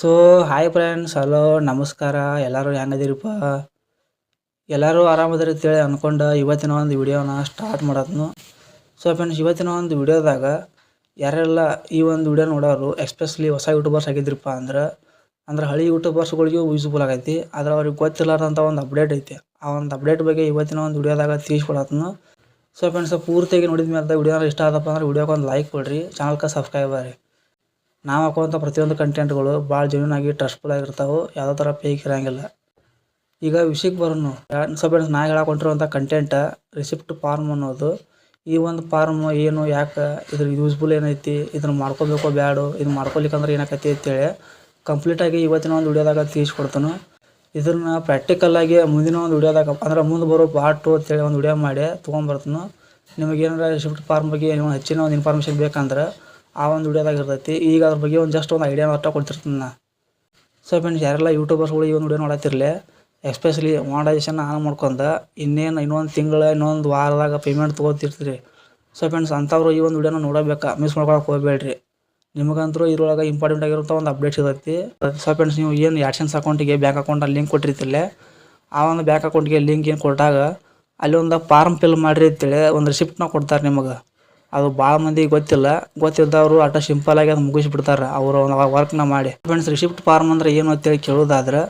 So hi friends hello ನಮಸ್ಕಾರ. ಎಲ್ಲರೂ ಹೆಂಗದಿರಪ್ಪ? ಎಲ್ಲರೂ ಆರಾಮದಿರಿ ಅಂತೇಳಿ ಅಂದ್ಕೊಂಡು ಇವತ್ತಿನ ಒಂದು ವಿಡಿಯೋನ ಸ್ಟಾರ್ಟ್ ಮಾಡೋದ್ನು. ಸೊ ಫ್ರೆಂಡ್ಸ್ ಇವತ್ತಿನ ಒಂದು ವಿಡಿಯೋದಾಗ ಯಾರೆಲ್ಲ ಈ ಒಂದು ವಿಡಿಯೋ ನೋಡೋರು ಎಕ್ಸ್ಪೆಷಲಿ ಹೊಸ ಯೂಟ್ಯೂಬರ್ಸ್ ಆಗಿದ್ರಪ್ಪ ಅಂದ್ರೆ ಅಂದ್ರೆ ಹಳಿ ಯೂಟ್ಯೂಬರ್ಸ್ಗಳಿಗೂ ಯೂಸ್ಫುಲ್ ಆಗೈತಿ. ಆದ್ರೆ ಅವ್ರಿಗೆ ಗೊತ್ತಿಲ್ಲಾರ್ದಂಥ ಒಂದು ಅಪ್ಡೇಟ್ ಐತಿ. ಆ ಒಂದು ಅಪ್ಡೇಟ್ ಬಗ್ಗೆ ಇವತ್ತಿನ ಒಂದು ವಿಡಿಯೋದಾಗ ತಿಳಿಸ್ಕೊಡತ್ನು ಸೊ ಫ್ರೆಂಡ್ಸ್ ಪೂರ್ತಿಯಾಗಿ ನೋಡಿದ ಮೇಲೆ ವಿಡಿಯೋನ ಇಷ್ಟ ಆದಪ್ಪ ಅಂದ್ರೆ ವಿಡಿಯೋಗೆ ಒಂದು ಲೈಕ್ ಕೊಡ್ರಿ ಚಾನಲ್ಗೆ ಸಬ್ಸ್ಕ್ರೈಬ್ ಆಗ್ರಿ. ನಾವು ಹಾಕುವಂಥ ಪ್ರತಿಯೊಂದು ಕಂಟೆಂಟ್ಗಳು ಭಾಳ ಜೆನ್ಯೂನ್ ಆಗಿ ಟ್ರಸ್ಟ್ಫುಲ್ ಆಗಿರ್ತಾವೆ, ಯಾವುದೋ ಥರ ಫೇಕ್ ಇರೋಂಗಿಲ್ಲ. ಈಗ ವಿಷಯಕ್ಕೆ ಬರೋಣ ಸ್ವಲ್ಪ ನಾ ಹೇಳಕ್ಕೆ ಹೊಂಟಿರುವಂಥ ಕಂಟೆಂಟ ರಿಸಿಪ್ಟ್ ಫಾರ್ಮ್ ಅನ್ನೋದು, ಈ ಒಂದು ಫಾರ್ಮ್ ಏನು, ಯಾಕೆ, ಇದ್ರ ಯೂಸ್ಫುಲ್ ಏನೈತಿ, ಇದನ್ನು ಮಾಡ್ಕೋಬೇಕೋ ಬ್ಯಾಡು ಇದನ್ನ ಮಾಡ್ಕೊಲಿಕ್ಕಂದ್ರೆ ಏನಾಕೈತಿ ಅಂತೇಳಿ ಕಂಪ್ಲೀಟಾಗಿ ಇವತ್ತಿನ ಒಂದು ವಿಡಿಯೋದಾಗ ತಿಳಿಸ್ಕೊಡ್ತಾನೆ. ಇದನ್ನ ಪ್ರಾಕ್ಟಿಕಲ್ಲಾಗಿ ಮುಂದಿನ ಒಂದು ವಿಡಿಯೋದಾಗ ಅಂದ್ರೆ ಮುಂದೆ ಬರೋ ಪಾರ್ಟು ಅಂತೇಳಿ ಒಂದು ವಿಡಿಯೋ ಮಾಡಿ ತೊಗೊಂಬರ್ತಾನೆ. ನಿಮಗೇನಾರ ರಿಸಿಪ್ಟ್ ಫಾರ್ಮ್ ಬಗ್ಗೆ ಏನೋ ಹೆಚ್ಚಿನ ಒಂದು ಇನ್ಫಾರ್ಮೇಷನ್ ಬೇಕಂದ್ರೆ ಆ ಒಂದು ವಿಡಿಯೋದಾಗ ಇರ್ತೈತಿ. ಈಗ ಅದ್ರ ಬಗ್ಗೆ ಒಂದು ಜಸ್ಟ್ ಒಂದು ಐಡಿಯಾ ಮಾತ್ರ ಕೊಡ್ತಿರ್ತೀನಿ ನಾ. ಸೊ ಫ್ರೆಂಡ್ಸ್ ಯಾರೆಲ್ಲ ಯೂಟ್ಯೂಬರ್ಸ್ಗಳು ಈ ಒಂದು ವಿಡಿಯೋ ನೋಡತ್ತಿರಲಿ ಎಸ್ಪೆಷಲಿ ಮಾಡೈಸೇಷನ್ ಆನ್ ಮಾಡ್ಕೊಂಡು, ಇನ್ನೇನು ಇನ್ನೊಂದು ತಿಂಗಳ, ಇನ್ನೊಂದು ವಾರದಾಗ ಪೇಮೆಂಟ್ ತೊಗೋತಿರ್ತೀರಿ. ಸೊ ಫ್ರೆಂಡ್ಸ್ ಅಂಥವ್ರು ಈ ಒಂದು ವಿಡಿಯೋನ ನೋಡಬೇಕಾ? ಮಿಸ್ ಮಾಡ್ಕೊಳಕ್ಕೆ ಹೋಗ್ಬೇಡ್ರಿ. ನಿಮಗಂತೂ ಇದ್ರೊಳಗೆ ಇಂಪಾರ್ಟೆಂಟ್ ಆಗಿರುವಂಥ ಒಂದು ಅಪ್ಡೇಟ್ ಇರುತ್ತೆ ಸೊ ಫ್ರೆಂಡ್ಸ್ ನೀವು ಏನು ಆ್ಯಕ್ಷನ್ಸ್ ಅಕೌಂಟಿಗೆ ಬ್ಯಾಂಕ್ ಅಕೌಂಟಲ್ಲಿ ಲಿಂಕ್ ಕೊಟ್ಟಿರ್ತಿಲ್ಲ ಆ ಒಂದು ಬ್ಯಾಂಕ್ ಅಕೌಂಟಿಗೆ ಲಿಂಕ್ ಏನು ಕೊಟ್ಟಾಗ, ಅಲ್ಲಿ ಒಂದು ಫಾರ್ಮ್ ಫಿಲ್ ಮಾಡಿರಿ ಅಂತೇಳಿ ಒಂದು ರಿಸಿಪ್ಟ್ನ ಕೊಡ್ತಾರೆ ನಿಮಗೆ. ಅದು ಭಾಳ ಮಂದಿಗೆ ಗೊತ್ತಿಲ್ಲ. ಗೊತ್ತಿದ್ದವರು ಅಟ ಸಿಂಪಲ್ ಆಗಿ ಅದು ಮುಗಿಸ್ಬಿಡ್ತಾರೆ. ಅವರು ವರ್ಕ್ನ ಮಾಡಿ. ಫ್ರೆಂಡ್ಸ್ ರಿಸಿಪ್ಟ್ ಫಾರ್ಮ್ ಅಂದ್ರೆ ಏನು ಅಂತೇಳಿ ಕೇಳೋದಾದ್ರೆ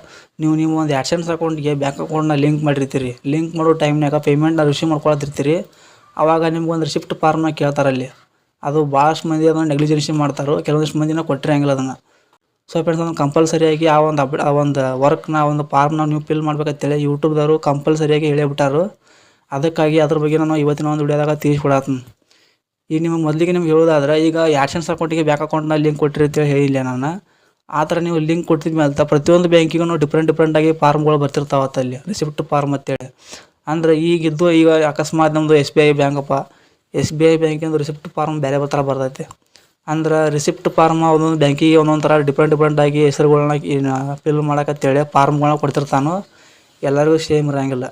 ನೀವು ನೀವು ಒಂದು ಆ್ಯಕ್ಷನ್ಸ್ ಅಕೌಂಟ್ಗೆ ಬ್ಯಾಂಕ್ ಅಕೌಂಟ್ನ ಲಿಂಕ್ ಮಾಡಿರ್ತೀರಿ. ಲಿಂಕ್ ಮಾಡೋ ಟೈಮ್ನಾಗ ಪೇಮೆಂಟ್ನ ರಿಸೀವ್ ಮಾಡ್ಕೊಳತಿರ್ತೀರಿ ಅವಾಗ ನಿಮ್ಗೆ ಒಂದು ರಿಸಿಪ್ಟ್ ಫಾರ್ಮ್ನ ಕೇಳ್ತಾರೆ ಅಲ್ಲಿ. ಅದು ಭಾಳಷ್ಟು ಮಂದಿ ಅದನ್ನು ನೆಗ್ಲಿಜೆನ್ಸಿ ಮಾಡ್ತಾರೆ, ಕೆಲವೊಂದಿಷ್ಟು ಮಂದಿನ ಕೊಟ್ಟಿರಂಗಿಲ್ಲ ಅದನ್ನು. ಸೊ ಫ್ರೆಂಡ್ಸ್ ಅದನ್ನು ಕಂಪಲ್ಸರಿಯಾಗಿ ಆ ಒಂದು ಅಪ್ ಆ ಒಂದು ವರ್ಕ್ನ ಒಂದು ಫಾರ್ಮ್ನ ನೀವು ಫಿಲ್ ಮಾಡ್ಬೇಕಂತೇಳಿ ಯೂಟ್ಯೂಬ್ದವರು ಕಂಪಲ್ಸರಿಯಾಗಿ ಹೇಳಿಬಿಟ್ಟಾರು. ಅದಕ್ಕಾಗಿ ಅದ್ರ ಬಗ್ಗೆ ನಾನು ಇವತ್ತಿನ ಒಂದು ವಿಡಿಯೋದಾಗ ತಿಳಿಸ್ಕೊಡತ್ತೀನಿ ಈಗ ನಿಮಗೆ ಮೊದಲಿಗೆ ನಿಮ್ಗೆ ಹೇಳೋದಾದ್ರೆ, ಈಗ ಆ್ಯಕ್ಷನ್ಸ್ ಅಕೌಂಟಿಗೆ ಬ್ಯಾಂಕ್ ಅಕೌಂಟ್ನ ಲಿಂಕ್ ಕೊಟ್ಟಿರಿ ಅಂತೇಳಿ ಹೇಳಿಲ್ಲ ನಾನು. ಆ ಥರ ನೀವು ಲಿಂಕ್ ಕೊಟ್ಟಿದ ಮೇಲೆ ಪ್ರತಿಯೊಂದು ಬ್ಯಾಂಕಿಗೂ ಡಿಫ್ರೆಂಟ್ ಡಿಫ್ರೆಂಟಾಗಿ ಫಾರ್ಮ್ಗಳು ಬರ್ತಿರ್ತಾವತ್ತ ಅಲ್ಲಿ, ರಿಸಿಪ್ಟ್ ಫಾರ್ಮ್ ಅಂತೇಳಿ. ಅಂದ್ರೆ ಈಗಿದ್ದು ಈಗ ಅಕಸ್ಮಾತ್ ನಮ್ಮದು ಎಸ್ ಬಿ ಐ ಬ್ಯಾಂಕಪ್ಪ, ಎಸ್ ಬಿ ಐ ಬ್ಯಾಂಕಿಂದು ರಿಸಿಪ್ಟ್ ಫಾರ್ಮ್ ಬೇರೆ ಥರ ಬರ್ತೈತೆ. ಅಂದ್ರೆ ರಿಸಿಪ್ಟ್ ಫಾರ್ಮ್ ಒಂದೊಂದು ಬ್ಯಾಂಕಿಗೆ ಒಂದೊಂದು ಥರ ಡಿಫ್ರೆಂಟ್ ಡಿಫ್ರೆಂಟಾಗಿ ಹೆಸರುಗಳನ್ನ ಫಿಲ್ ಮಾಡಕತ್ತೇಳಿ ಫಾರ್ಮ್ಗಳನ್ನ ಕೊಡ್ತಿರ್ತಾನೋ. ಎಲ್ಲರಿಗೂ ಸೇಮ್ ಇರೋಂಗಿಲ್ಲ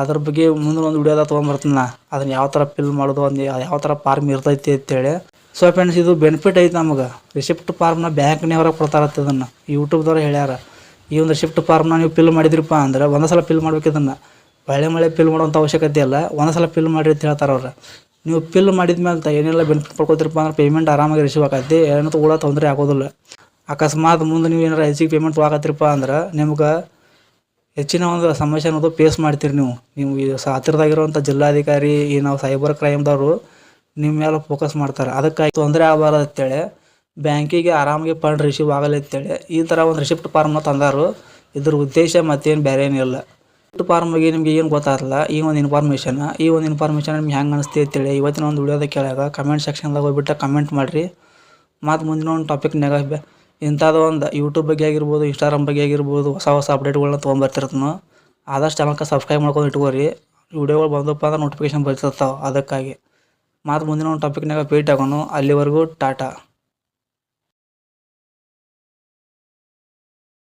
ಅದ್ರ ಬಗ್ಗೆ ಮುಂದೆ ಒಂದು ವಿಡಿಯೋದಾಗ ತೊಗೊಂಬರ್ತೀನಿ ನಾ. ಅದನ್ನ ಯಾವ ಥರ ಫಿಲ್ ಮಾಡೋದು ಒಂದು ಯಾವ ಥರ ಫಾರ್ಮ್ ಇರ್ತೈತಿ ಅಂತೇಳಿ. ಸೊ ಫ್ರೆಂಡ್ಸ್ ಇದು ಬೆನಿಫಿಟ್ ಐತೆ ನಮಗೆ. ರಿಸಿಪ್ಟ್ ಫಾರ್ಮ್ನ ಬ್ಯಾಂಕ್ನವ್ರ ಕೊಡ್ತಾರತ್ತೆ ಇದನ್ನು. ಯೂಟ್ಯೂಬ್ದವ್ರು ಹೇಳ್ಯಾರ, ಈ ಒಂದು ರಿಸಿಪ್ಟ್ ಫಾರ್ಮ್ನ ನೀವು ಫಿಲ್ ಮಾಡಿದ್ರಪ್ಪ ಅಂದ್ರೆ ಒಂದೇ ಸಲ ಫಿಲ್ ಮಾಡ್ಬೇಕು ಇದನ್ನು. ಒಳ್ಳೆ ಮಳೆ ಫಿಲ್ ಮಾಡೋಂಥ ಅವಶ್ಯಕತೆ ಇಲ್ಲ, ಒಂದೇ ಸಲ ಫಿಲ್ ಮಾಡಿ ಅಂತ ಹೇಳ್ತಾರೆ ಅವ್ರು. ನೀವು ಫಿಲ್ ಮಾಡಿದ ಮೇಲೆ ಏನೆಲ್ಲ ಬೆನಿಫಿಟ್ ಪಡ್ಕೋತಿರಪ್ಪ ಅಂದ್ರೆ ಪೇಮೆಂಟ್ ಆರಾಮಾಗಿ ರಿಸೀವ್ ಆಗತ್ತೆ ಏನಂತ ಕೂಡ ತೊಂದರೆ ಆಗೋದಿಲ್ಲ. ಅಕಸ್ಮಾತ್ ಮುಂದೆ ನೀವು ಏನಾರ ಹೆಚ್ಚಿಗೆ ಪೇಮೆಂಟ್ ಆಗತ್ತಿರಪ್ಪ ಅಂದ್ರೆ ನಿಮ್ಗೆ ಹೆಚ್ಚಿನ ಒಂದು ಸಮಸ್ಯೆ ಅನ್ನೋದು ಫೇಸ್ ಮಾಡ್ತೀರಿ ನೀವು. ನೀವು ಈ ಹತ್ತಿರದಾಗಿರುವಂಥ ಜಿಲ್ಲಾಧಿಕಾರಿ, ಈ ನಾವು ಸೈಬರ್ ಕ್ರೈಮ್ದವರು ನಿಮ್ಮ ಮೇಲೆ ಫೋಕಸ್ ಮಾಡ್ತಾರೆ. ಅದಕ್ಕಾಗಿ ತೊಂದರೆ ಆಗಬಾರ್ದು ಅಂತೇಳಿ, ಬ್ಯಾಂಕಿಗೆ ಆರಾಮಾಗಿ ಫಂಡ್ ರಿಸೀವ್ ಆಗಲಿ ಅಂತೇಳಿ, ಈ ಥರ ಒಂದು ರಿಸಿಪ್ಟ್ ಫಾರ್ಮ್ನ ತಂದರು. ಇದ್ರ ಉದ್ದೇಶ ಮತ್ತೇನು ಬೇರೆ ಏನಿಲ್ಲ ರಿಸಿಪ್ಟ್ ಫಾರ್ಮ್ ಬಗ್ಗೆ ನಿಮ್ಗೆ ಏನು ಗೊತ್ತಾಗಲ್ಲ ಈ ಒಂದು ಇನ್ಫಾರ್ಮೇಷನ್ ಈ ಒಂದು ಇನ್ಫಾರ್ಮೇಷನ್ ನಿಮ್ಗೆ ಹೆಂಗೆ ಅನಿಸ್ತಿ ಅಂತೇಳಿ ಇವತ್ತಿನ ಒಂದು ವಿಡಿಯೋದ ಕೇಳಾಗ ಕಮೆಂಟ್ ಸೆಕ್ಷನ್ದಾಗ ಹೋಗ್ಬಿಟ್ಟು ಕಮೆಂಟ್ ಮಾಡಿರಿ. ಮತ್ತು ಮುಂದಿನ ಒಂದು ಟಾಪಿಕ್ನಾಗ ಇಂಥದ್ದು ಒಂದು ಯೂಟ್ಯೂಬ್ ಬಗ್ಗೆ ಆಗಿರ್ಬೋದು ಇನ್ಸ್ಟಾಗ್ರಾಮ್ ಬಗ್ಗೆ ಆಗಿರ್ಬೋದು, ಹೊಸ ಹೊಸ ಅಪ್ಡೇಟ್ಗಳನ್ನ ತೊಗೊಂಬರ್ತಿರ್ತಾನೆ ಆದಷ್ಟು ಚಾನಲ್ಗೆ ಸಬ್ಸ್ಕ್ರೈಬ್ ಮಾಡ್ಕೊಂಡು ಇಟ್ಕೋರಿ. ವಿಡಿಯೋಗಳು ಬಂದಪ್ಪ ಅಂದ್ರೆ ನೋಟಿಫಿಕೇಶನ್ ಬರ್ತಿರ್ತಾವೆ ಅದಕ್ಕಾಗಿ. ಮತ್ತು ಮುಂದಿನ ಒಂದು ಟಾಪಿಕ್ನಾಗ ಭೇಟಿ ಆಗೋಣ. ಅಲ್ಲಿವರೆಗೂ ಟಾಟಾ.